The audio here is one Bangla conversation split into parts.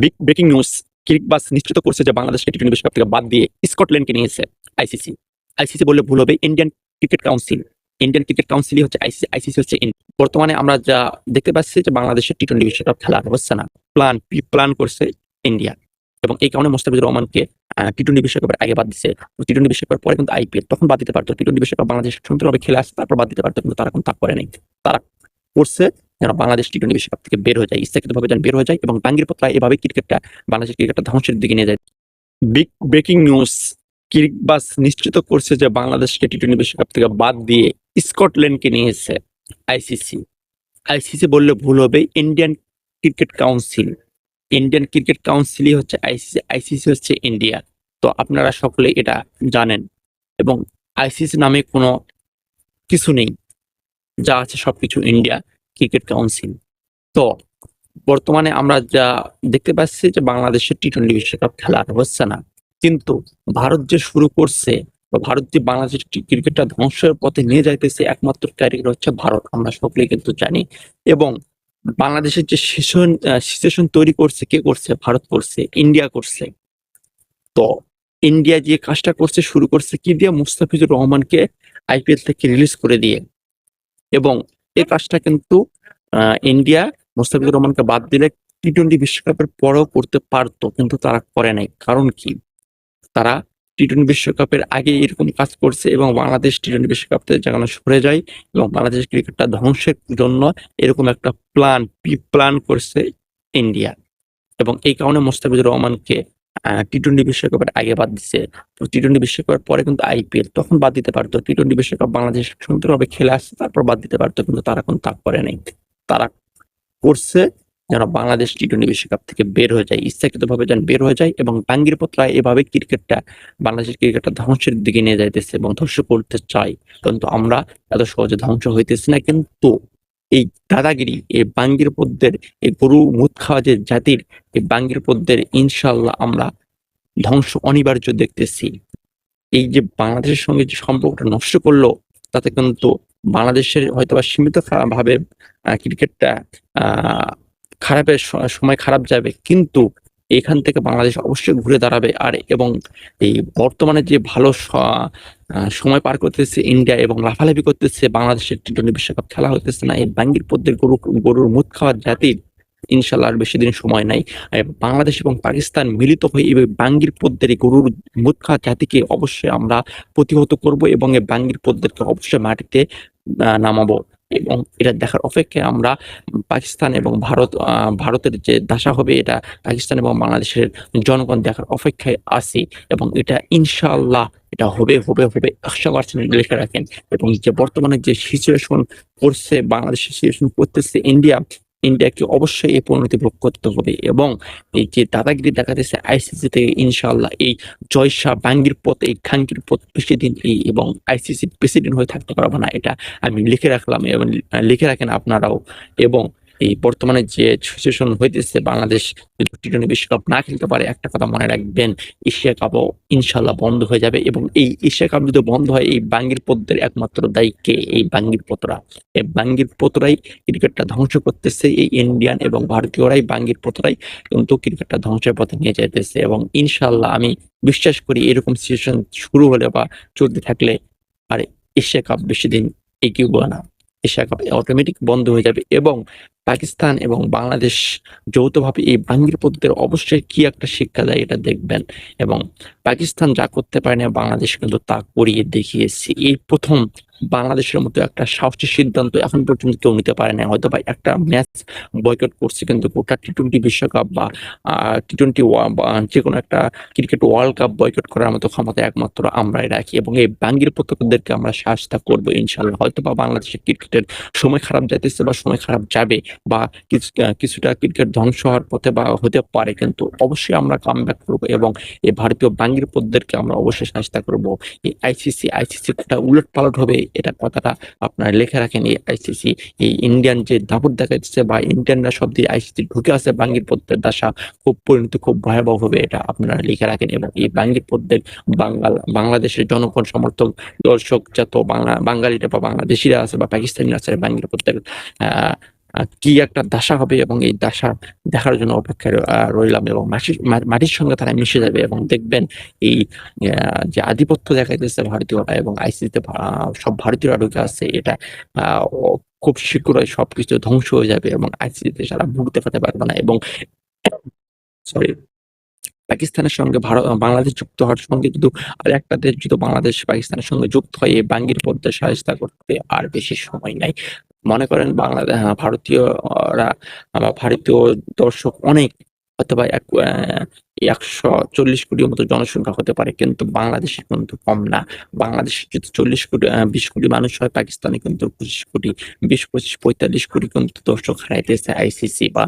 বিগ ব্রেকিং নিউজ ক্রিকবাস নিশ্চিত করছে যে বাংলাদেশকে টি টোয়েন্টি বিশ্বকাপ থেকে বাদ দিয়ে স্কটল্যান্ডকে নিয়েছে আইসিসি আইসিসি বললে ভুল হবে Indian cricket council Indian cricket কাউন্সিলই হচ্ছে আইসিসি আইসিসি হচ্ছে বর্তমানে আমরা যা দেখতে পাচ্ছি যে বাংলাদেশের টি টোয়েন্টি বিশ্বকাপ খেলা হচ্ছে না। প্ল্যান প্ল্যান করছে ইন্ডিয়া এবং এই কারণে মোস্তাফিজুর রহমানকে টি টোয়েন্টি বিশ্বকাপের আগে বাদ দিছে। টি টোয়েন্টি বিশ্বকাপের পরে কিন্তু আইপিএল তখন বাদ দিতে পারতো। টি টোয়েন্টি বিশ্বকাপ বাংলাদেশ সুন্দরভাবে খেলে আসছে তারপর বাদ দিতে পারতো, কিন্তু তারা এখন তা করে নাই। তারা করছে যেন বাংলাদেশ টি টোয়েন্টি বিশ্বকাপ থেকে বের হয়ে যায়, ইচ্ছাকৃতভাবে যেন বের হয়ে যায় এবং টাঙ্গির পত্রা এভাবে ক্রিকেটটা, বাংলাদেশের ক্রিকেটটা ধ্বংসের দিকে নিয়ে যায়। বিগ ব্রেকিং নিউজ ক্রিকবাস নিশ্চিত করছে যে বাংলাদেশকে টি টোয়েন্টি বিশ্বকাপ থেকে বাদ দিয়ে স্কটল্যান্ডকে নিয়েছে আইসিসি আইসিসি বললে ভুল হবে Indian cricket council Indian cricket কাউন্সিলই হচ্ছে আইসিসি আইসিসি হচ্ছে ইন্ডিয়া তো আপনারা সকলে এটা জানেন এবং আইসিসি নামে কোনো কিছু নেই, যা আছে সব কিছু ইন্ডিয়া ক্রিকেট কাউন্সিল। তো, বর্তমানে আমরা যা দেখতে পাচ্ছি যে বাংলাদেশের টি টোয়েন্টি বিশ্বকাপ খেলা আর হচ্ছে না। কিন্তু ভারত যে শুরু করছে বা ভারত যে বাংলাদেশের ক্রিকেটটা ধ্বংসের পথে নিয়ে যাইতেছে একমাত্র ক্যারিয়ার হচ্ছে ভারত, আমরা সকলে কিন্তু জানি। এবং বাংলাদেশের যে সেশন সিচুয়েশন তৈরি করছে, কে করছে? ভারত করছে, ইন্ডিয়া করছে। তো, ইন্ডিয়া যে কাজটা করছে, শুরু করছে কি দিয়ে? মুস্তাফিজুর রহমানকে আইপিএল থেকে রিলিজ করে দিয়ে। এবং এই কাজটা কিন্তু ইন্ডিয়া মুস্তাফিজুর রহমানকে বাদ দিলে টি টোয়েন্টি বিশ্বকাপের পরেও করতে পারতো, কিন্তু তারা করে নাই। কারণ কি? তারা টি টোয়েন্টি বিশ্বকাপের আগে এরকম কাজ করছে এবং বাংলাদেশ টি টোয়েন্টি বিশ্বকাপ থেকে যেখানে সরে যায় এবং বাংলাদেশ ক্রিকেটটা ধ্বংসের জন্য এরকম একটা প্ল্যান প্রি প্ল্যান করছে ইন্ডিয়া। এবং এই কারণে মোস্তাফিজুর রহমানকে টি টোয়েন্টি বিশ্বকাপের আগে বাদ দিচ্ছে টি টোয়েন্টি বিশ্বকাপের পরে কিন্তু আইপিএল তখন বাদ দিতে পারতো। টি টোয়েন্টি বিশ্বকাপ বাংলাদেশ সুন্দরভাবে খেলে আসছে, তারপর বাদ দিতে পারতো, কিন্তু তারা এখন তা করে নাই। তারা করছে যেন বাংলাদেশ টি টোয়েন্টি বিশ্বকাপ থেকে বের হয়ে যায়, ইচ্ছাকৃতভাবে যেন বের হয়ে যায় এবং টাঙ্গির পত্রায় এভাবে ক্রিকেটটা, বাংলাদেশের ক্রিকেটটা ধ্বংসের দিকে নিয়ে যাইতেছে এবং ধ্বংস করতে চাই কিন্তু আমরা এত সহজে ধ্বংস হইতেছি না, কিন্তু এই দাদাগিরি, এই বাঙ্গির পদ্মের এই গরু মুদ খাওয়া যে জাতির, এই বাঙ্গির পদ্মের ইনশাল্লাহ আমরা ধ্বংস অনিবার্য দেখতেছি। এই যে বাংলাদেশের সঙ্গে যে সম্পর্কটা নষ্ট করল, তাতে কিন্তু বাংলাদেশের হয়তো বা সীমিত ভাবে ক্রিকেটটা খারাপের সময় খারাপ যাবে, কিন্তু এখান থেকে বাংলাদেশ অবশ্যই ঘুরে দাঁড়াবে। আর এবং এই বর্তমানে যে ভালো সময় পার করতেছে ইন্ডিয়া এবং লাফালাফি করতেছে বাংলাদেশের টি টোয়েন্টি বিশ্বকাপ খেলা হতেছে না। এই বাঙ্গির পদ্মের গরু, গরুর মুখ খাওয়ার জাতির ইনশাল্লাহ আর বেশি দিন সময় নাই। বাংলাদেশ এবং পাকিস্তান মিলিত হয়ে এই বাঙ্গির পদ্মের এই গরুর মুখ জাতিকে অবশ্যই আমরা প্রতিহত করব এবং এই বাঙ্গির পদ্মেরকে অবশ্যই মাটিতে নামাবো। এবং এটা দেখার অপেক্ষায় আমরা পাকিস্তান এবং ভারত ভারতের যে দশা হবে এটা পাকিস্তান এবং বাংলাদেশের জনগণ দেখার অপেক্ষায় আছি এবং এটা ইনশাল্লাহ এটা হবে হবে হবে একশো পার্সেন্ট লিখে রাখেন। এবং যে বর্তমানে যে সিচুয়েশন করছে, বাংলাদেশের সিচুয়েশন করতেছে ইন্ডিয়া ইন্ডিয়াকে অবশ্যই এই পরিণতি ভোগ করতে হবে এবং এই যে দাদাগিরি দেখা যাচ্ছে আইসিসি থেকে ইনশাল্লাহ এই জয়সা বাঙ্গির পথ, এই খাঙ্গির পথ বেশি দিন এই এবং আইসিসি প্রেসিডেন্ট হয়ে থাকতে পারব না, এটা আমি লিখে রাখলাম এবং লিখে রাখেন আপনারাও এবং এই বর্তমানে যে সিচুয়েশন হইতেছে, বাংলাদেশ যদি টি টোয়েন্টি বিশ্বকাপ না খেলতে পারে, একটা কথা মনে রাখবেন, এশিয়া কাপও ইনশাল্লাহ বন্ধ হয়ে যাবে এবং এই এশিয়া কাপ যদি বন্ধ হয়, এই বাঙ্গির পদ্মের একমাত্র দায়ী কে? এই বাঙ্গির পতরা। এই বাঙ্গির পতরাই ক্রিকেটটা ধ্বংস করতেছে, এই ইন্ডিয়ান এবং ভারতীয়রাই বাঙ্গির পতরাই কিন্তু ক্রিকেটটা ধ্বংসের পথে নিয়ে যাইতেছে এবং ইনশাল্লাহ আমি বিশ্বাস করি এরকম সিচুয়েশন শুরু হলে বা চলতে থাকলে আর এশিয়া কাপ বেশি দিন এগিয়ে না। এশিয়া কাপ অটোমেটিক বন্ধ হয়ে যাবে এবং পাকিস্তান এবং বাংলাদেশ যৌথভাবে এই বাঙ্গির পদ্ধতির অবশ্যই কি একটা শিক্ষা দেয় এটা দেখবেন। এবং পাকিস্তান যা করতে পারে না, বাংলাদেশ কিন্তু তা করিয়ে দেখিয়েছে। এই প্রথম বাংলাদেশের মতো একটা সাহসী সিদ্ধান্ত এখন পর্যন্ত কেউ নিতে পারে না হয়তো বা একটা ম্যাচ বয়কট করছে কিন্তু গোটা টি টোয়েন্টি বিশ্বকাপ বা টি টোয়েন্টি যে কোনো একটা ক্রিকেট ওয়ার্ল্ড কাপ বয়কট করার মতো ক্ষমতা একমাত্র আমরাই রাখি। এবং এই বাঙ্গির পতাকাদেরকে আমরা সাহসটা করব ইনশাল্লাহ হয়তো বা বাংলাদেশের ক্রিকেটের সময় খারাপ যাইতেছে বা সময় খারাপ যাবে বা কিছু কিছুটা ক্রিকেট ধ্বংস হওয়ার পথে বা হতে পারে কিন্তু অবশ্যই আমরা কাম ব্যাক করব এবং এই ভারতীয় বাঙ্গির পদ্মেরকে আমরা অবশ্যই চেষ্টা করব। এই আইসিসি আইসিসি কোটা উলট পালট হবে এটা কথাটা আপনারা লিখে রাখেন। এই আইসিসি এই ইন্ডিয়ান যে দাপট দেখাচ্ছে বা ইন্ডিয়ানরা সব দিয়ে আইসিসি ঢুকে আছে বাঙ্গির পদ্মের দশা খুব পরিণতি খুব ভয়াবহ হবে এটা আপনারা লিখে রাখেন এবং এই বাঙ্গির পদ্মের বাঙ্গাল বাংলাদেশের জনগণ সমর্থক দর্শক যত বাংলা বাঙালিরা বা বাংলাদেশিরা আছে বা পাকিস্তানিরা আছে বাঙ্গির পদ্মের আহ, কি একটা দাসা হবে এবং এই দাসা দেখার জন্য অপেক্ষায় রইলাম এবং মাটির সঙ্গে তারা মিশে যাবে এবং দেখবেন এই যে আধিপত্য দেখাইতেছে ভারতীয়রা এবং আইসিসিতে সব ভারতীয়রা ঢুকে আছে, এটা খুব শীঘ্রই সবকিছু ধ্বংস হয়ে যাবে এবং আইসিসিতে সারা ভুগতে পারতে পারবে না এবং সরি পাকিস্তানের সঙ্গে ভারত, বাংলাদেশ যুক্ত হওয়ার সঙ্গে কিন্তু আর একটা দেশ যদি বাংলাদেশ পাকিস্তানের সঙ্গে যুক্ত হয়ে, এই বাঙ্গির পদ্মা সাহায্য করতে আর বেশি সময় নাই। মনে করেন বাংলাদেশ ভারতীয়রা বা ভারতীয় দর্শক অনেক অথবা এক একশো চল্লিশ কোটির মতো জনসংখ্যা হতে পারে, কিন্তু বাংলাদেশে কিন্তু কম না। বাংলাদেশে যদি চল্লিশ কোটি বিশ কোটি মানুষ হয়, পাকিস্তানে কিন্তু পঁচিশ কোটি, বিশ, পঁচিশ, পঁয়তাল্লিশ কোটি কিন্তু দর্শক হারাইতেছে আইসিসি বা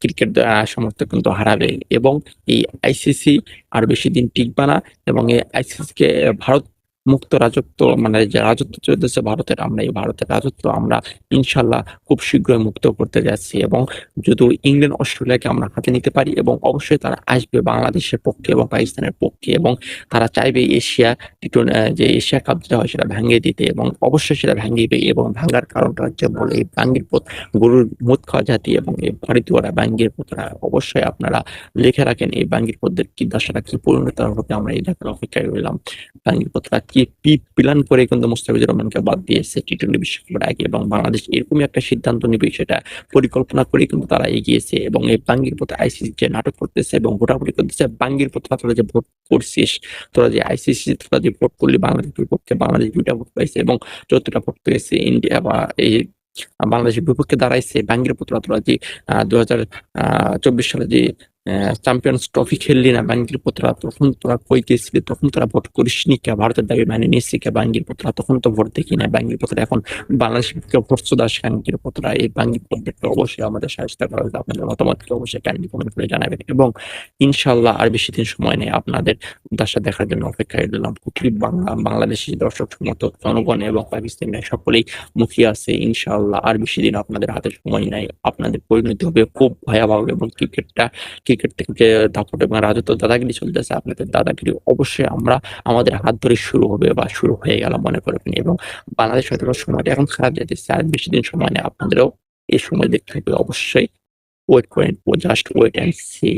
ক্রিকেট সমর্থক কিন্তু হারাবে। এবং এই আইসিসি আর বেশি দিন টিকবে না এবং এই আইসিসিকে ভারত মুক্ত রাজত্ব মানে যে রাজত্ব চলতেছে ভারতের, আমরা এই ভারতের রাজত্ব আমরা ইনশাল্লাহ খুব শীঘ্রই মুক্ত করতে যাচ্ছি এবং যদি ইংল্যান্ড, অস্ট্রেলিয়াকে আমরা হাতে নিতে পারি এবং অবশ্যই তারা আসবে বাংলাদেশের পক্ষে এবং পাকিস্তানের পক্ষে এবং তারা চাইবে এশিয়া টি যে এশিয়া কাপ যেটা হয় সেটা ভেঙে দিতে এবং অবশ্যই সেটা ভেঙিবে এবং ভাঙার কারণটা হচ্ছে বলে এই বাঙ্গির পথ, গরুর মুদ খাওয়া জাতি এবং এই ভারতীয়রা বাঙ্গির পথরা অবশ্যই আপনারা লিখে রাখেন এই বাঙ্গির পথদের কি দশাটা কি পরিণত হবে, আমরা এই দেখার অপেক্ষায় রইলাম। বাঙ্গির পথরা প্ল্যান করে কিন্তু মুস্তাফিজুর রহমানকে বাদ দিয়েছে টি টোয়েন্টি বিশ্বকাপের আগে এবং বাংলাদেশ এরকমই একটা সিদ্ধান্ত সেটা পরিকল্পনা করে কিন্তু তারা এগিয়েছে এবং এই বাঙ্গির পথে আইসিসি যে নাটক করতেছে এবং করতেছে, বাঙ্গির পথে তোরা যে ভোট করছিস, তোরা যে আইসিসি তোরা যে ভোট করলি, বাংলাদেশ বিপক্ষে বাংলাদেশ দুইটা ভোট পাইছে এবং চতুর্থটা ভোট পেয়েছে, ইন্ডিয়া বা এই বাংলাদেশের বিপক্ষে দাঁড়াইছে, বাঙ্গির পুত্রা তোরা যে দু হাজার চব্বিশ সালে যে চ্যাম্পিয়ন্স ট্রফি খেললি না, বাঙ্গির পুত্রা, তখন তোরা কই গেছিলি? তখন তোরা ভোট করিসনি কে? ভারতের দাবি মানে নিয়েছি কে বাঙ্গির পুত্রা? তখন তো ভোট দেখি না বাঙ্গির পুত্রা। এখন বাংলাদেশ বিপক্ষে ভোট দাস বাঙ্গির পুত্রা? এই বাঙ্গির পুত্রকে অবশ্যই আমাদের সাহায্য করা হবে আপনাদের মতামতকে অবশ্যই ক্যান্ডি কমেন্ট করে জানাবেন এবং ইনশাল্লাহ আর বেশি দিন সময় নেই আপনাদের দশা দেখার জন্য অপেক্ষায় রইলাম। কুটি বাংলা বাংলাদেশি দর্শক সমর্থক, জনগণ এবং পাকিস্তানের সকলেই মুখিয়ে আছে ইনশাল্লাহ আর বেশি দিন আপনাদের হাতে সময় নাই। আপনাদের পরিণতি হবে খুব ভয়াবহ এবং ক্রিকেটটা ক্রিকেট থেকে দাপট এবং রাজত্ব দাদাগিরি চলতেছে, আপনাদের দাদাগিরি অবশ্যই আমরা, আমাদের হাত ধরে শুরু হবে বা শুরু হয়ে গেল মনে করবেন এবং বাংলাদেশ হয়তো সময়টা এখন খারাপ যেতেছে আর বেশি দিন সময় নেই, আপনাদেরও এই সময় দেখতে হবে অবশ্যই। ওয়েট করেন জাস্ট ওয়েট অ্যান্ড সি